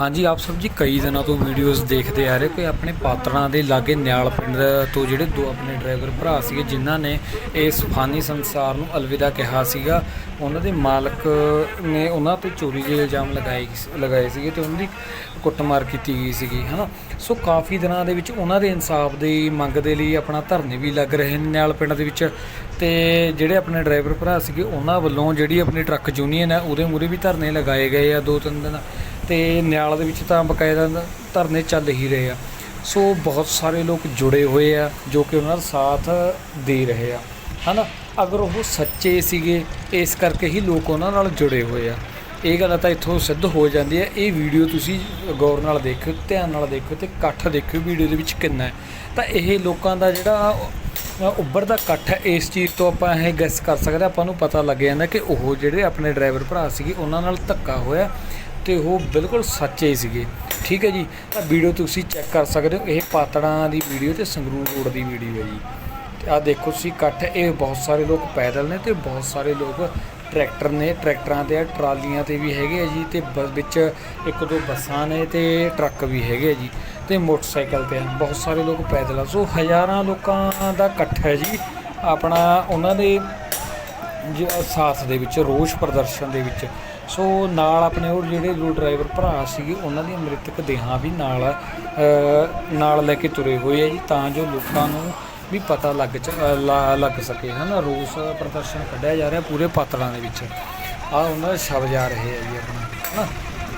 ਹਾਂਜੀ, ਆਪ ਸਭ ਜੀ ਕਈ ਦਿਨਾਂ ਤੋਂ ਵੀਡੀਓਜ਼ ਦੇਖਦੇ ਆ ਰਹੇ ਕਿ ਆਪਣੇ ਪਾਤੜਾਂ ਦੇ ਲਾਗੇ ਨਿਆਲ ਪਿੰਡ ਤੋਂ ਜਿਹੜੇ ਦੋ ਆਪਣੇ ਡਰਾਈਵਰ ਭਰਾ ਸੀਗੇ, ਜਿਨ੍ਹਾਂ ਨੇ ਇਸ ਫਾਨੀ ਸੰਸਾਰ ਨੂੰ ਅਲਵਿਦਾ ਕਿਹਾ ਸੀਗਾ। ਉਹਨਾਂ ਦੇ ਮਾਲਕ ਨੇ ਉਹਨਾਂ ਤੇ ਚੋਰੀ ਦੇ ਇਲਜ਼ਾਮ ਲਗਾਏ ਲਗਾਏ ਸੀਗੇ ਤੇ ਉਹਨਾਂ ਦੀ ਕੁੱਟਮਾਰ ਕੀਤੀ ਗਈ ਸੀਗੀ, ਹਨਾ? ਸੋ ਕਾਫੀ ਦਿਨਾਂ ਦੇ ਵਿੱਚ ਉਹਨਾਂ ਦੇ ਇਨਸਾਫ ਦੀ ਮੰਗ ਦੇ ਲਈ ਆਪਣਾ ਧਰਨੇ ਵੀ ਲੱਗ ਰਹੇ ਨੇ ਨਿਆਲ ਪਿੰਡ ਦੇ ਵਿੱਚ ਤੇ ਜਿਹੜੇ ਆਪਣੇ ਡਰਾਈਵਰ ਭਰਾ ਸੀਗੇ, ਉਹਨਾਂ ਵੱਲੋਂ ਜਿਹੜੀ ਆਪਣੀ ਟਰੱਕ ਯੂਨੀਅਨ ਹੈ, ਉਹਦੇ ਮੂਹਰੇ ਵੀ ਧਰਨੇ ਲਗਾਏ ਗਏ ਆ ਦੋ ਤਿੰਨ ਦਿਨ। ਅਤੇ ਨਿਆਲ ਦੇ ਵਿੱਚ ਤਾਂ ਬਕਾਇਦਾ ਧਰਨੇ ਚੱਲ ਹੀ ਰਹੇ ਆ। ਸੋ ਬਹੁਤ ਸਾਰੇ ਲੋਕ ਜੁੜੇ ਹੋਏ ਆ ਜੋ ਕਿ ਉਹਨਾਂ ਦਾ ਸਾਥ ਦੇ ਰਹੇ ਆ। ਹਨਾ? ਅਗਰ ਉਹ ਸੱਚੇ ਸੀਗੇ ਇਸ ਕਰਕੇ ਹੀ ਲੋਕ ਉਹਨਾਂ ਨਾਲ ਜੁੜੇ ਹੋਏ ਆ। ਇਹ ਗੱਲ ਤਾਂ ਇੱਥੋਂ ਸਿੱਧ ਹੋ ਜਾਂਦੀ ਹੈ ਇਹ ਵੀਡੀਓ ਤੁਸੀਂ ਗੌਰ ਨਾਲ ਦੇਖਿਓ ਧਿਆਨ ਨਾਲ ਦੇਖਿਓ ਤੇ ਇਕੱਠ ਦੇਖਿਓ ਵੀਡੀਓ ਦੇ ਵਿੱਚ ਕਿੰਨਾ ਹੈ। ਤਾਂ ਇਹ ਲੋਕਾਂ ਦਾ ਜਿਹੜਾ ਅ, ਉੱਭਰਦਾ ਇਕੱਠ ਹੈ ਇਸ ਚੀਜ਼ ਤੋਂ ਆਪਾਂ ਇਹ ਗੈਸ ਕਰ ਸਕਦੇ ਆਪਾਂ ਨੂੰ ਪਤਾ ਲੱਗ ਜਾਂਦਾ ਕਿ ਉਹ ਜਿਹੜੇ ਆਪਣੇ ਡਰਾਈਵਰ ਭਰਾ ਸੀਗੇ ਉਹਨਾਂ ਨਾਲ ਧੱਕਾ ਹੋਇਆ। ਤੇ ਉਹ ਬਿਲਕੁਲ ਸੱਚੇ ਸੀਗੇ। ਠੀਕ ਹੈ ਜੀ? ਤਾਂ ਵੀਡੀਓ ਤੁਸੀਂ ਚੈੱਕ ਕਰ ਸਕਦੇ ਹੋ। ਇਹ ਪਾਤੜਾਂ ਦੀ ਵੀਡੀਓ ਤੇ ਸੰਗਰੂਰ ਰੋਡ ਦੀ ਵੀਡੀਓ ਹੈ ਜੀ। ਤੇ ਆਹ ਦੇਖੋ ਤੁਸੀਂ ਇਕੱਠ, ਇਹ ਬਹੁਤ ਸਾਰੇ ਲੋਕ ਪੈਦਲ ਨੇ ਤੇ ਬਹੁਤ ਸਾਰੇ ਲੋਕ ਟਰੈਕਟਰ ਨੇ। ਟਰੈਕਟਰਾਂ ਤੇ ਆ, ਟਰਾਲੀਆਂ ਤੇ ਵੀ ਹੈਗੇ ਆ ਜੀ ਤੇ ਬ- ਵਿੱਚ ਇੱਕ ਦੋ ਬੱਸਾਂ ਨੇ ਤੇ ਟਰੱਕ ਵੀ ਹੈਗੇ ਆ ਜੀ ਤੇ ਮੋਟਰਸਾਈਕਲ ਤੇ ਆ। ਬਹੁਤ ਸਾਰੇ ਲੋਕ ਪੈਦਲ ਆ। ਸੋ ਹਜ਼ਾਰਾਂ ਲੋਕਾਂ ਦਾ ਇਕੱਠ ਹੈ ਜੀ। ਆਪਣਾ ਉਹਨਾਂ ਦੇ ਜ- ਸਾਥ ਦੇ ਵਿੱਚ, ਰੋਸ ਪ੍ਰਦਰਸ਼ਨ ਦੇ ਵਿੱਚ। ਸੋ ਨਾਲ ਆਪਣੇ ਉਹ ਜਿਹੜੇ ਦੋ ਡਰਾਈਵਰ ਭਰਾ ਸੀਗੇ, ਉਹਨਾਂ ਦੀਆਂ ਮ੍ਰਿਤਕ ਦੇਹਾਂ ਵੀ ਨਾਲ ਨਾਲ ਲੈ ਕੇ ਤੁਰੇ ਹੋਏ ਆ ਜੀ, ਤਾਂ ਜੋ ਲੋਕਾਂ ਨੂੰ ਵੀ ਪਤਾ ਲੱਗ ਲਾ- ਲੱਗ ਸਕੇ, ਹਨਾ? ਰੋਸ ਪ੍ਰਦਰਸ਼ਨ ਕੱਢਿਆ ਜਾ ਰਿਹਾ ਪੂਰੇ ਪਾਤਲਾਂ ਦੇ ਵਿੱਚ। ਆ ਉਹਨਾਂ ਦੇ ਸ਼ਬਦ ਆ ਰਹੇ ਆ ਜੀ ਆਪਣਾ, ਹਨਾ?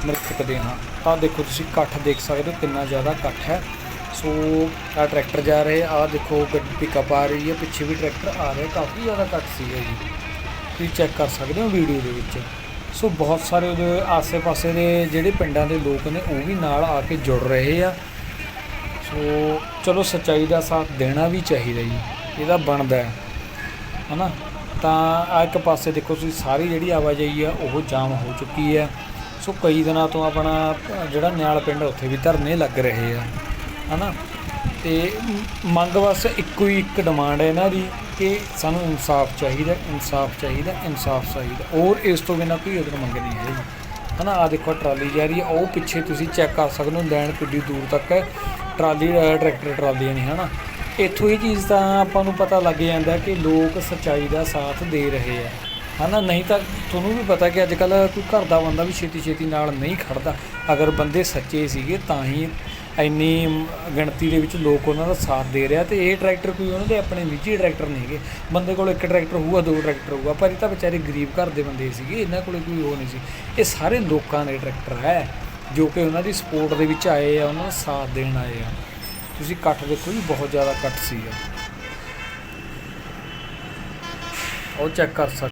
ਮ੍ਰਿਤਕ ਦੇਹਾਂ। ਤਾਂ ਦੇਖੋ ਤੁਸੀਂ ਇਕੱਠ ਦੇਖ ਸਕਦੇ ਹੋ ਕਿੰਨਾ ਜ਼ਿਆਦਾ ਇਕੱਠ ਹੈ। ਸੋ ਆ ਟਰੈਕਟਰ ਜਾ ਰਹੇ ਆ ਦੇਖੋ ਗੱਡੀ ਪਿਕਅਪ ਆ ਰਹੀ ਹੈ, ਪਿੱਛੇ ਵੀ ਟਰੈਕਟਰ ਆ ਰਿਹਾ, ਕਾਫੀ ਜ਼ਿਆਦਾ ਇਕੱਠ ਸੀਗਾ ਜੀ। ਤੁਸੀਂ ਚੈੱਕ ਕਰ ਸਕਦੇ ਹੋ ਵੀਡੀਓ ਦੇ ਵਿੱਚ। ਸੋ ਬਹੁਤ ਸਾਰੇ ਉਹਦੇ ਆਸੇ-ਪਾਸੇ ਦੇ ਜਿਹੜੇ ਪਿੰਡਾਂ ਦੇ ਲੋਕ ਨੇ, ਉਹ ਵੀ ਨਾਲ ਆ ਕੇ ਜੁੜ ਰਹੇ ਆ। ਸੋ ਚਲੋ ਸੱਚਾਈ ਦਾ ਸਾਥ ਦੇਣਾ ਵੀ ਚਾਹੀਦਾ ਜੀ, ਇਹਦਾ ਬਣਦਾ ਹੈ। ਹਨਾ? ਤਾਂ ਆ ਇੱਕ ਪਾਸੇ ਦੇਖੋ ਤੁਸੀਂ, ਸਾਰੀ ਜਿਹੜੀ ਆਵਾਜਾਈ ਆ, ਉਹ ਜਾਮ ਹੋ ਚੁੱਕੀ ਆ ਸੋ ਕਈ ਦਿਨਾਂ ਤੋਂ ਆਪਣਾ ਜਿਹੜਾ ਨਿਆਲ ਪਿੰਡ ਉੱਥੇ ਵੀ ਧਰਨੇ ਲੱਗ ਰਹੇ ਆ। ਹਨਾ? ਤੇ ਮ- ਮੰਗ ਬਸ ਇੱਕੋ ਹੀ ਇੱਕ ਡਿਮਾਂਡ ਹੈ ਇਹਨਾਂ ਦੀ। ਕਿ ਸਾਨੂੰ ਇਨਸਾਫ ਚਾਹੀਦਾ ਇਨਸਾਫ ਚਾਹੀਦਾ ਇਨਸਾਫ ਚਾਹੀਦਾ। ਔਰ ਇਸ ਤੋਂ ਬਿਨਾਂ ਕੋਈ ਅਦਰ ਮੰਗ ਨਹੀਂ ਹੈ ਜੀ। ਹਨਾ ਆ ਦੇਖੋ, ਟਰਾਲੀ ਜਾ ਰਹੀ ਹੈ, ਉਹ ਪਿੱਛੇ ਤੁਸੀਂ ਚੈੱਕ ਕਰ ਸਕਦੇ ਹੋ, ਲੈਣ ਕਿੱਡੀ ਦੂਰ ਤੱਕ ਹੈ। ਟਰਾਲੀ ਟਰੈਕਟਰ ਟਰਾਲੀਆਂ ਨਹੀਂ ਹਨਾ। ਇੱਥੋਂ ਇਹ ਚੀਜ਼ ਤਾਂ ਆਪਾਂ ਨੂੰ ਪਤਾ ਲੱਗ ਜਾਂਦਾ ਕਿ ਲੋਕ ਸੱਚਾਈ ਦਾ ਸਾਥ ਦੇ ਰਹੇ ਆ। ਹਨਾ, ਨਹੀਂ ਤਾਂ ਤੁਹਾਨੂੰ ਵੀ ਪਤਾ ਕਿ ਅੱਜ ਕੱਲ ਕੋਈ ਘਰ ਦਾ ਬੰਦਾ ਵੀ ਛੇਤੀ ਛੇਤੀ ਨਾਲ ਨਹੀਂ ਖੜਦਾ। ਅਗਰ ਬੰਦੇ ਸੱਚੇ ਸੀਗੇ, ਤਾਂ ਹੀ ਇੰਨੀ ਗਿਣਤੀ ਦੇ ਵਿੱਚ ਲੋਕ ਉਹਨਾਂ ਦਾ ਸਾਥ ਦੇ ਰਿਹਾ ਤੇ ਇਹ ਟਰੈਕਟਰ ਕੋਈ ਉਹਨਾਂ ਦੇ ਆਪਣੇ ਨਿੱਜੀ ਟਰੈਕਟਰ ਨਹੀਂ ਹੈਗੇ। ਬੰਦੇ ਕੋਲ ਇੱਕ ਟਰੈਕਟਰ ਹੋਊਗਾ, ਦੋ ਟਰੈਕਟਰ ਹੋਊਗਾ, ਪਰ ਇਹ ਤਾਂ ਵਿਚਾਰੇ ਗਰੀਬ ਘਰ ਦੇ ਬੰਦੇ ਸੀਗੇ, ਇਹਨਾਂ ਕੋਲੇ ਕੋਈ ਉਹ ਨਹੀਂ ਸੀ। ਇਹ ਸਾਰੇ ਲੋਕਾਂ ਦੇ ਟਰੈਕਟਰ ਹੈ, ਜੋ ਕਿ ਉਹਨਾਂ ਦੀ ਸਪੋਰਟ ਦੇ ਵਿੱਚ ਆਏ ਆ, ਉਹਨਾਂ ਦਾ ਸਾਥ ਦੇਣ ਆਏ ਆ। ਤੁਸੀਂ ਇਕੱਠ ਦੇਖੋ ਜੀ, ਬਹੁਤ ਜ਼ਿਆਦਾ ਇਕੱਠ ਸੀਗਾ ਉਹ ਚੈੱਕ ਕਰ ਸਕਦੇ